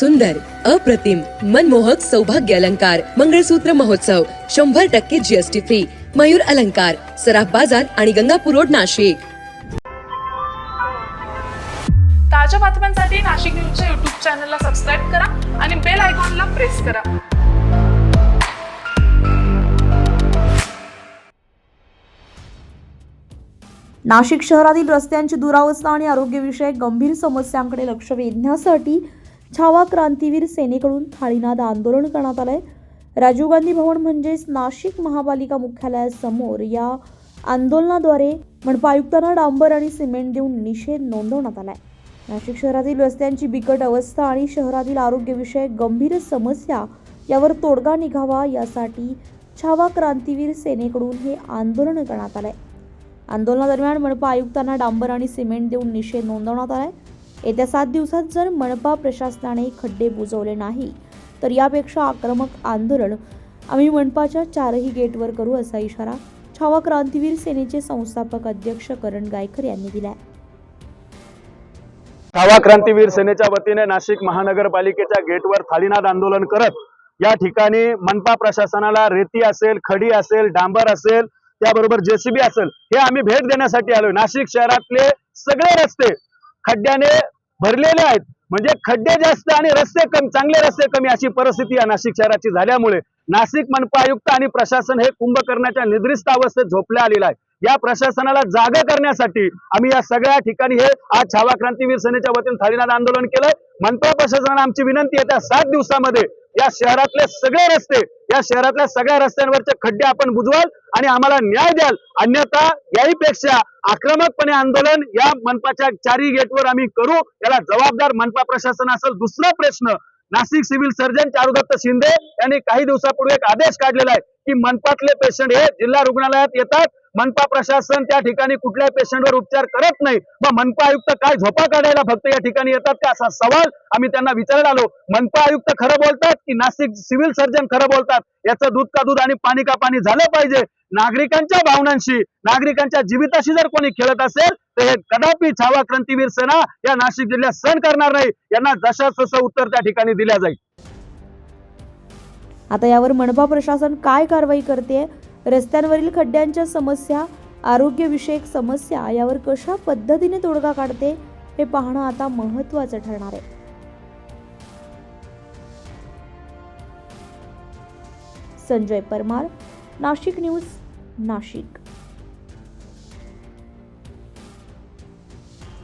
सुंदर अप्रतिम मनमोहक सौभाग्य अलंकार मंगळसूत्र महोत्सव शंभर टक्के जीएसटी फ्री मयूर अलंकार सराफ बाजार आणि गंगापूर रोड नाशिक. ताज्या बातम्यांसाठी नाशिक न्यूजच्या युट्यूब चॅनलला सबस्क्राईब करा आणि बेल आयकॉनला प्रेस करा. नाशिक शहरातील रस्त्यांची दुरावस्था आणि आरोग्यविषयक गंभीर समस्यांकडे लक्ष वेधण्यासाठी छावा क्रांतीवीर सेनेकडून थाळीनाद आंदोलन करण्यात आलंय. राजीव गांधी भवन म्हणजेच नाशिक महापालिका मुख्यालयासमोर या आंदोलनाद्वारे मनपा आयुक्तांना डांबर आणि सिमेंट देऊन निषेध नोंदवण्यात आलाय. नाशिक शहरातील रस्त्यांची बिकट अवस्था आणि शहरातील आरोग्यविषयक गंभीर समस्या यावर तोडगा निघावा यासाठी छावा क्रांतीवीर सेनेकडून हे आंदोलन करण्यात आलंय. आंदोलनादरम्यान मनपा आयुक्तांना डांबर आणि सिमेंट देऊन निषेध नोंदवण्यात आलाय. येत्या सात दिवसात जर मनपा प्रशासनाने खड्डे बुजवले नाही तर यापेक्षा आक्रमक आंदोलन आम्ही मनपाच्या चारही गेटवर करू असा इशारा छावा क्रांतीवीर सेनेचे संस्थापक अध्यक्ष करण गायकर यांनी दिलाय. छावा क्रांतीवीर सेनेच्या वतीने नाशिक महानगरपालिकेच्या गेटवर थाळीनाद आंदोलन करत या ठिकाणी मनपा प्रशासनाला रेती असेल खडी असेल डांबर असेल त्याबरोबर जेसीबी असेल हे आम्ही भेट देण्यासाठी आलोय. नाशिक शहरातले सगळे रस्ते खड्ड्याने भरलेले आहेत. म्हणजे खड्डे जास्त आणि रस्ते कमी चांगले रस्ते कमी अशी परिस्थिती या नाशिक शहराची झाल्यामुळे नाशिक मनपा आयुक्त आणि प्रशासन हे कुंभकर्णाच्या निद्रिस्त अवस्थेत झोपल्या आलेलं आहे या प्रशासनाला जागा करण्यासाठी आम्ही या सगळ्या ठिकाणी हे आज छावा क्रांतीवीर सेनेच्या वतीने थालीनाद आंदोलन केलंय. मनपा प्रशासनाला आमची विनंती येत्या सात दिवसामध्ये या शहरातले सगळे रस्ते या शहरातल्या सगळ्या रस्त्यांवरचे खड्डे आपण बुजवाल आणि आम्हाला न्याय द्याल. अन्यथा याहीपेक्षा आक्रमकपणे आंदोलन या मनपाच्या चारही गेटवर आम्ही करू. याला जबाबदार मनपा प्रशासन असेल. दुसरा प्रश्न नाशिक सिव्हिल सर्जन चारुदत्त शिंदे यांनी काही दिवसापूर्वी एक आदेश काढलेला आहे की मनपातले पेशंट हे जिल्हा रुग्णालयात येतात. मनपा प्रशासन त्या ठिकाणी कुठल्या पेशंटवर उपचार करत नाही. मग मनपा आयुक्त काय झोपा काढायला फक्त या ठिकाणी येतात का असा सवाल आम्ही त्यांना विचारायला आलो. मनपा आयुक्त खरं बोलतात की नाशिक सिव्हिल सर्जन खरं बोलतात? याचं दूध का दूध आणि पाणी का पाणी झालं पाहिजे? नागरिकांच्या भावनांशी नागरिकांच्या जीविताशी जर कोणी खेळत असेल तर हे कदापि छावा क्रांतीवीर सेना या नाशिक जिल्ह्यात सहन करणार नाही. यांना जशा तसं उत्तर त्या ठिकाणी दिल्या जाईल. आता यावर मनपा प्रशासन काय कारवाई करते? रस्त्यांवरील खड्ड्यांच्या समस्या आरोग्यविषयक समस्या यावर कशा पद्धतीने तोडगा काढते हे पाहणं आता महत्त्वाचं ठरणार आहे. संजय परमार नाशिक न्यूज नाशिक.